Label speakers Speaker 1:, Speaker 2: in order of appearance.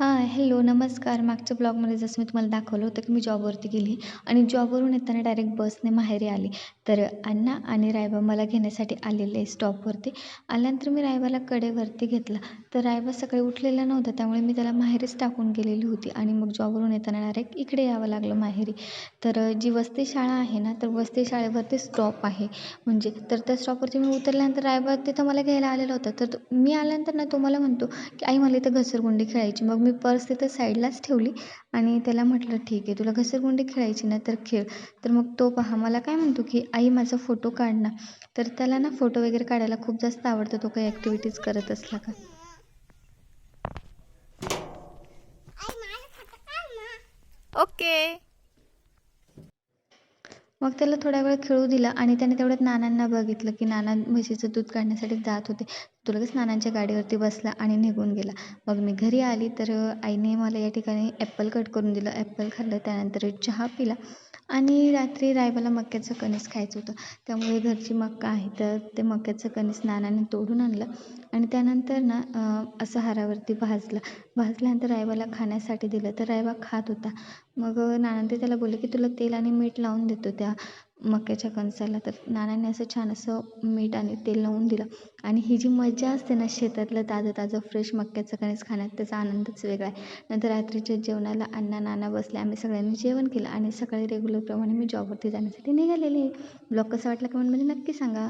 Speaker 1: हां हॅलो नमस्कार. मागच्या ब्लॉगमध्ये जसं मी तुम्हाला दाखवलं होतं की मी जॉबवरती गेली आणि जॉबवरून येताना डायरेक्ट बसने माहेरी आली. तर अण्णा आणि रायबा मला घेण्यासाठी आलेले स्टॉपवरती आल्यानंतर मी रायबाला कडेवरती घेतला. तर रायबा सकाळी उठलेला नव्हता त्यामुळे मी त्याला माहेरीच टाकून गेलेली होती आणि मग जॉबवरून येताना डायरेक्ट इकडे यावं लागलं माहेरी. तर जी वस्ती शाळा आहे ना तर वसती शाळेवरती स्टॉप आहे. म्हणजे तर त्या स्टॉपवरती मी उतरल्यानंतर रायबा तिथं मला घ्यायला आलेला होता. तर तो- मी आल्यानंतर ना तो मला म्हणतो की आई मला इथं घसरगुंडी खेळायची. मग मी पर्स तिथं साईडलाच ठेवली आणि त्याला म्हटलं ठीक आहे तुला घसरगुंडी खेळायची ना तर खेळ. तर मग तो पहा मला काय म्हणतो की आई माझा फोटो काढ ना. तर त्याला ना फोटो वगैरे काढायला खूप जास्त आवडतं तो काही ॲक्टिव्हिटीज करत असला का.
Speaker 2: ओके.
Speaker 1: मग त्याला थोडा वेळ खेळू दिला आणि त्याने तेवढ्यात नानांना बघितलं की नाना म्हशीचं दूध काढण्यासाठी जात होते. तो लगेच नानांच्या गाडीवरती बसला आणि निघून गेला. मग मी घरी आली तर आईने मला या ठिकाणी ॲप्पल कट करून दिलं. ॲप्पल खाल्लं त्यानंतर चहा पिला आणि रात्री रायबाला मक्याचं कणीस खायचं होतं. त्यामुळे घरची मक्का आहे तर ते मक्याचं कणीस नानाने तोडून आणलं आणि त्यानंतर ना असं हारावरती भाजलं. भाजल्यानंतर रायबाला खाण्यासाठी दिलं. तर रायबा खात होता. मग नानांनी त्याला बोलले की तुला तेल आणि मीठ लावून देतो त्या. मक्याच्या कणसाला तर नानांनी असं छान असं मीठ आणि तेल लावून दिलं. आणि ही जी मजा असते ना शेतातलं ताजं ताजं फ्रेश मक्याचं कणीस खाण्यात त्याचा आनंदच वेगळा आहे. नंतर रात्रीच्या जेवणाला अण्णा नाना बसले. आम्ही सगळ्यांनी जेवण केलं आणि सकाळी रेग्युलरप्रमाणे मी जॉबवरती जाण्यासाठी निघालेले. ब्लॉग कसा वाटला कमेंटमध्ये नक्की सांगा.